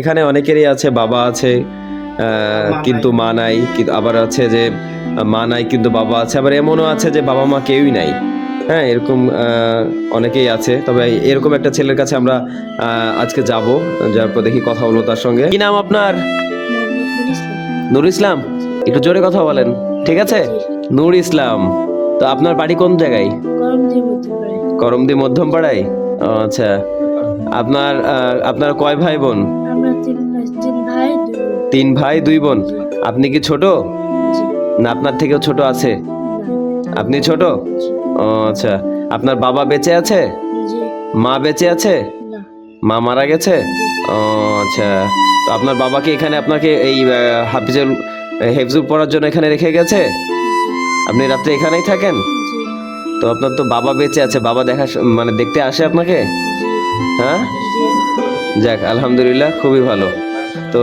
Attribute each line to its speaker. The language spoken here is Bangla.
Speaker 1: এখানে অনেকেরই আছে বাবা আছে কিন্তু মা নাই কিন্তু আবার আছে যে মা নাই কিন্তু বাবা আছে আবার এমনও আছে যে বাবা মা কেউই নাই। হ্যাঁ এরকম অনেকেই আছে তবে এরকম একটা ছেলের কাছে আমরা আজকে যাব যার পর দেখি কথা হলো তার সঙ্গে। কি নাম আপনার? নুর ইসলাম। একটু জোরে কথা বলেন ঠিক আছে? নূর ইসলাম তো আপনার বাড়ি কোন জায়গায়? করমদি মধ্যম পাড়ায় আচ্ছা। আপনার আপনার কয় ভাই বোন?
Speaker 2: আমরা তিন তিন ভাই দুই বোন।
Speaker 1: তিন ভাই দুই বোন। আপনি কি ছোট? না আপনার থেকেও ছোট আছে? আপনি ছোট? ও আচ্ছা। আপনার বাবা বেঁচে আছে?
Speaker 2: জি।
Speaker 1: মা বেঁচে আছে?
Speaker 2: না।
Speaker 1: মা মারা গেছে? ও আচ্ছা। তো আপনার বাবাকে এখানে আপনাকে এই আহ, হাফিজুল হেফজুল পড়ার জন্য এখানে রেখে গেছে? আপনি রাত্রে এখানেই থাকেন?
Speaker 2: জি।
Speaker 1: তো আপনার তো বাবা বেঁচে আছে। বাবা দেখা মানে দেখতে আসে আপনাকে? হ্যাঁ?
Speaker 2: জি।
Speaker 1: যাক আলহামদুলিল্লাহ খুবই ভালো। তো